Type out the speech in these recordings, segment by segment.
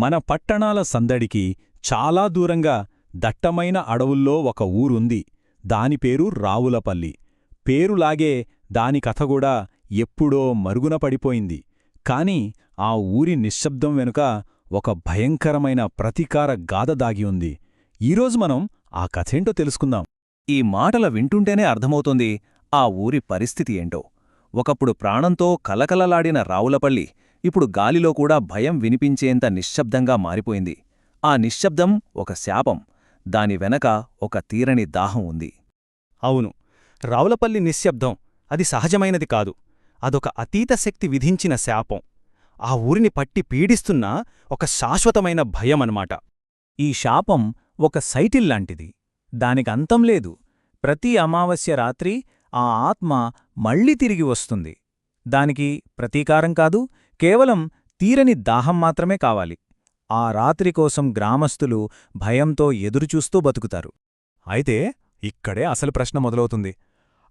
మన పట్టణాల సందడికి చాలా దూరంగా దట్టమైన అడవుల్లో ఒక ఊరుంది. దాని పేరు రావులపల్లి. పేరులాగే దాని కథగూడా ఎప్పుడో మరుగున పడిపోయింది. కాని ఆ ఊరి నిశ్శబ్దం వెనుక ఒక భయంకరమైన ప్రతీకార గాథ దాగి ఉంది. ఈరోజు మనం ఆ కథేంటో తెలుసుకుందాం. ఈ మాటల వింటుంటేనే అర్థమవుతుంది ఆ ఊరి పరిస్థితి ఏంటో. ఒకప్పుడు ప్రాణంతో కలకలలాడిన రావులపల్లి ఇప్పుడు గాలిలో కూడా భయం వినిపించేంత నిశ్శబ్దంగా మారిపోయింది. ఆ నిశ్శబ్దం ఒక శాపం. దాని వెనక ఒక తీరని దాహం ఉంది. అవును. రావులపల్లి నిశ్శబ్దం అది సహజమైనది కాదు. అదొక అతీత శక్తి విధించిన శాపం. ఆ ఊరిని పట్టి పీడిస్తున్న ఒక శాశ్వతమైన భయమనమాట ఈ శాపం ఒక సైటిల్లాంటిది దానికంతం లేదు. ప్రతి అమావాస్య రాత్రి ఆ ఆత్మ మళ్ళీ తిరిగి వస్తుంది. దానికి ప్రతీకారం కాదు కేవలం తీరని దాహం మాత్రమే కావాలి. ఆ రాత్రి కోసం గ్రామస్తులు భయంతో ఎదురుచూస్తూ బతుకుతారు. అయితే ఇక్కడే అసలు ప్రశ్న మొదలవుతుంది.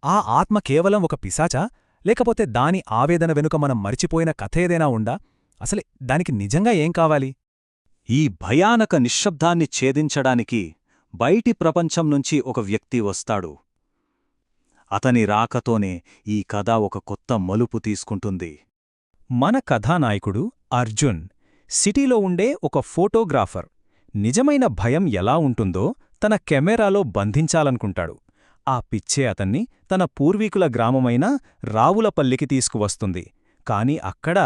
ఆ ఆత్మ కేవలం ఒక పిశాచా? లేకపోతే దాని ఆవేదన వెనుక మనం మరిచిపోయిన కథ ఏదైనా ఉందా? అసలే దానికి నిజంగా ఏం కావాలి? ఈ భయానక నిశ్శబ్దాన్ని ఛేదించడానికి బయటి ప్రపంచం నుంచి ఒక వ్యక్తి వస్తాడు. అతని రాకతోనే ఈ కథ ఒక కొత్త మలుపు తీసుకుంటుంది. మన కథానాయకుడు అర్జున్ సిటీలో ఉండే ఒక ఫోటోగ్రాఫర్. నిజమైన భయం ఎలా ఉంటుందో తన కెమెరాలో బంధించాలనుకుంటాడు. ఆ పిచ్చే అతన్ని తన పూర్వీకుల గ్రామమైన రావులపల్లికి తీసుకువస్తుంది. కాని అక్కడ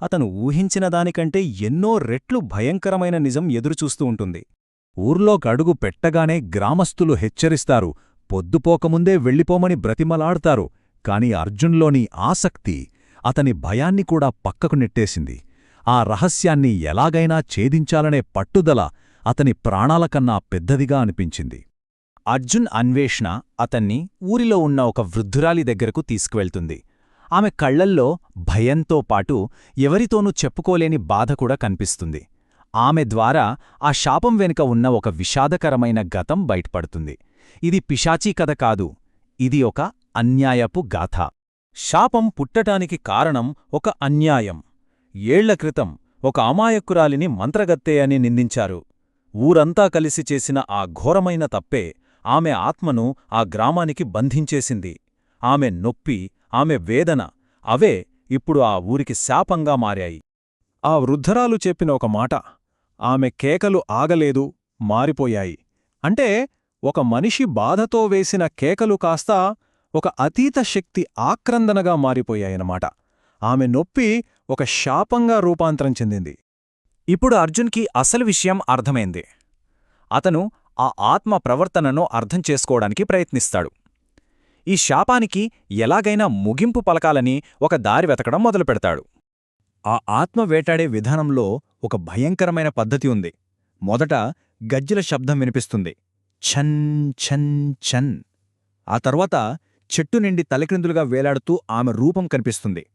అతను ఊహించిన దానికంటే ఎన్నో రెట్లు భయంకరమైన నిజం ఎదురుచూస్తూ ఉంటుంది. ఊర్లో గడుగు పెట్టగానే గ్రామస్తులు హెచ్చరిస్తారు పొద్దుపోకముందే వెళ్ళిపోమని బ్రతిమలాడతారు. కాని అర్జున్లోని ఆసక్తి అతని భయాన్ని కూడా పక్కకు నెట్టేసింది. ఆ రహస్యాన్ని ఎలాగైనా ఛేదించాలనే పట్టుదల అతని ప్రాణాలకన్నా పెద్దదిగా అనిపించింది. అర్జున్ అన్వేషణ అతన్ని ఊరిలో ఉన్న ఒక వృద్ధురాలి దగ్గరకు తీసుకువెళ్తుంది. ఆమె కళ్ళల్లో భయంతో పాటు ఎవరితోనూ చెప్పుకోలేని బాధ కూడా కనిపిస్తుంది. ఆమె ద్వారా ఆ శాపం వెనుక ఉన్న ఒక విషాదకరమైన గతం బయటపడుతుంది. ఇది పిశాచీ కథ కాదు. ఇది ఒక అన్యాయపు గాథ. శాపం పుట్టటానికి కారణం ఒక అన్యాయం. ఏళ్ళ క్రితం ఒక అమాయకురాలిని మంత్రగత్తే అని నిందించారు. ఊరంతా కలిసి చేసిన ఆ ఘోరమైన తప్పే ఆమె ఆత్మను ఆ గ్రామానికి బంధించేసింది. ఆమె నొప్పి ఆమె వేదన అవే ఇప్పుడు ఆ ఊరికి శాపంగా మారాయి. ఆ వృద్ధరాలు చెప్పిన ఒక మాట ఆమె కేకలు ఆగలేదు మారిపోయాయి. అంటే ఒక మనిషి బాధతో వేసిన కేకలు కాస్త ఒక అతీత శక్తి ఆక్రందనగా మారిపోయాయన్నమాట. ఆమె నొప్పి ఒక శాపంగా రూపాంతరం చెందింది. ఇప్పుడు అర్జున్కి అసలు విషయం అర్థమైంది. అతను ఆ ఆత్మ ప్రవర్తనను అర్థం చేసుకోవడానికి ప్రయత్నిస్తాడు. ఈ శాపానికి ఎలాగైనా ముగింపు పలకాలని ఒక దారి వెతకడం మొదలుపెడతాడు. ఆ ఆత్మ వేటాడే విధానంలో ఒక భయంకరమైన పద్ధతి ఉంది. మొదట గజ్జల శబ్దం వినిపిస్తుంది. ఛన్ ఛన్ ఛన్. ఆ తర్వాత చెట్టు నిండి తలక్రిందులుగా వేలాడుతూ ఆమె రూపం కనిపిస్తుంది.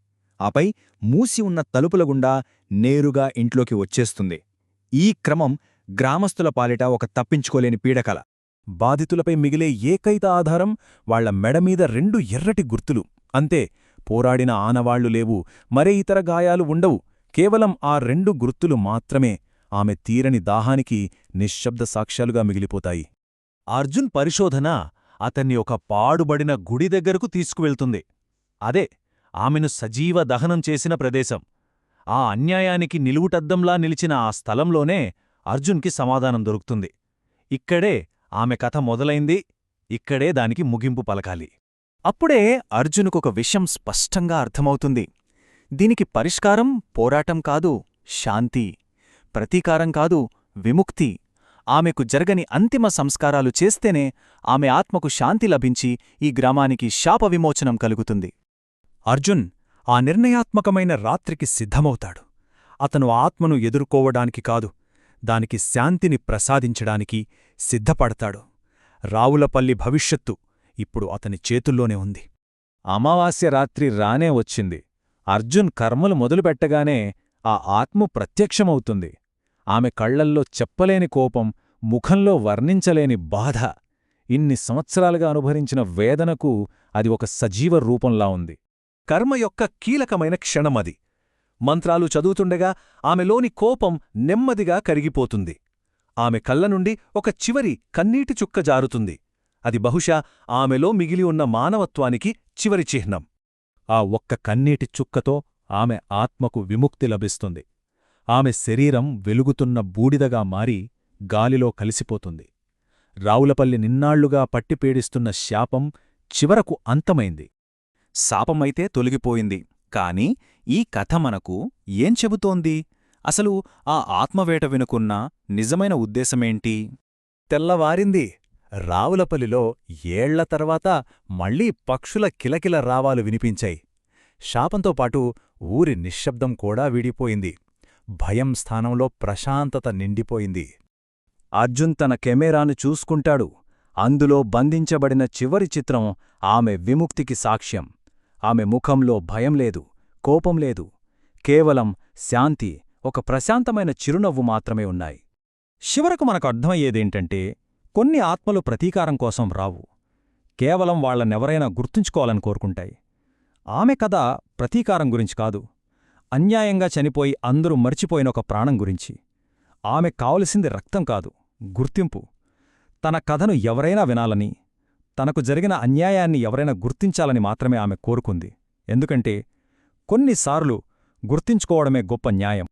ఆపై మూసి ఉన్న తలుపుల గుండా నేరుగా ఇంట్లోకి వచ్చేస్తుంది. ఈ క్రమం గ్రామస్తుల పాలిట ఒక తప్పించుకోలేని పీడకల. బాధితులపై మిగిలే ఏకైత ఆధారం వాళ్ళ మెడమీద రెండు ఎర్రటి గుర్తులు. అంతే పోరాడిన ఆనవాళ్ళు లేవు మరే ఇతర గాయాలు ఉండవు. కేవలం ఆ రెండు గుర్తులు మాత్రమే ఆమె తీరని దాహానికి నిశ్శబ్ద సాక్ష్యాలుగా మిగిలిపోతాయి. అర్జున్ పరిశోధన అతన్ని ఒక పాడుబడిన గుడి దగ్గరకు తీసుకువెళ్తుంది. అదే ఆమెను సజీవ దహనం చేసిన ప్రదేశం. ఆ అన్యాయానికి నిలువుటద్దంలా నిలిచిన ఆ స్థలంలోనే అర్జున్కి సమాధానం దొరుకుతుంది. ఇక్కడే ఆమె కథ మొదలైంది ఇక్కడే దానికి ముగింపు పలకాలి. అప్పుడే అర్జునుకొక విషయం స్పష్టంగా అర్థమవుతుంది. దీనికి పరిష్కారం పోరాటం కాదు శాంతి. ప్రతీకారం కాదు విముక్తి. ఆమెకు జరగని అంతిమ సంస్కారాలు చేస్తేనే ఆమె ఆత్మకు శాంతి లభించి ఈ గ్రామానికి శాప విమోచనం కలుగుతుంది. అర్జున్ ఆ నిర్ణయాత్మకమైన రాత్రికి సిద్ధమవుతాడు. అతను ఆత్మను ఎదుర్కోవడానికి కాదు దానికి శాంతిని ప్రసాదించడానికి సిద్ధపడతాడు. రావులపల్లి భవిష్యత్తు ఇప్పుడు అతని చేతుల్లోనే ఉంది. అమావాస్య రాత్రి రానే వచ్చింది. అర్జున్ కర్మలు మొదలుపెట్టగానే ఆ ఆత్మ ప్రత్యక్షమవుతుంది. ఆమె కళ్ళల్లో చెప్పలేని కోపం ముఖంలో వర్ణించలేని బాధ. ఇన్ని సంవత్సరాలుగా అనుభరించిన వేదనకు అది ఒక సజీవ రూపంలా ఉంది. కర్మ యొక్క కీలకమైన క్షణమది మంత్రాలు చదువుతుండగా ఆమెలోని కోపం నెమ్మదిగా కరిగిపోతుంది. ఆమె కళ్ళ నుండి ఒక చివరి కన్నీటి చుక్క జారుతుంది. అది బహుశా ఆమెలో మిగిలి ఉన్న మానవత్వానికి చివరి చిహ్నం. ఆ ఒక్క కన్నీటి చుక్కతో ఆమె ఆత్మకు విముక్తి లభిస్తుంది. ఆమె శరీరం వెలుగుతున్న బూడిదగా మారి గాలిలో కలిసిపోతుంది. రావులపల్లి నిన్నాళ్ళుగా పట్టిపీడిస్తున్న శాపం చివరకు అంతమైంది. శాపమైతే తొలగిపోయింది. కాని ఈ కథ మనకు ఏం చెబుతోంది? అసలు ఆ ఆత్మవేట వెనుకున్న నిజమైన ఉద్దేశమేంటి? తెల్లవారింది. రావులపల్లిలో ఏళ్ళ తర్వాత మళ్ళీ పక్షుల కిలకిల రావాలు వినిపించాయి. శాపంతో పాటు ఊరి నిశ్శబ్దం కూడా వీడిపోయింది. భయం స్థానంలో ప్రశాంతత నిండిపోయింది. అర్జున్ తన కెమెరాను చూసుకుంటాడు. అందులో బంధించబడిన చివరి చిత్రం ఆమె విముక్తికి సాక్ష్యం. ఆమె ముఖంలో భయం లేదు కోపం లేదు. కేవలం శాంతి ఒక ప్రశాంతమైన చిరునవ్వు మాత్రమే ఉన్నాయి. చివరకు మనకు అర్థమయ్యేదేంటంటే కొన్ని ఆత్మలు ప్రతీకారం కోసం రావు. కేవలం వాళ్ళనెవరైనా గుర్తుంచుకోవాలని కోరుకుంటాయి. ఆమె కథ ప్రతీకారం గురించి కాదు. అన్యాయంగా చనిపోయి అందరూ మర్చిపోయిన ఒక ప్రాణం గురించి. ఆమె కావలసింది రక్తం కాదు గుర్తింపు. తన కథను ఎవరైనా వినాలని తనకు జరిగిన అన్యాయాన్ని ఎవరైనా గుర్తించాలని మాత్రమే ఆమె కోరుకుంది. ఎందుకంటే కొన్నిసార్లు గుర్తించుకోవడమే గొప్ప న్యాయం.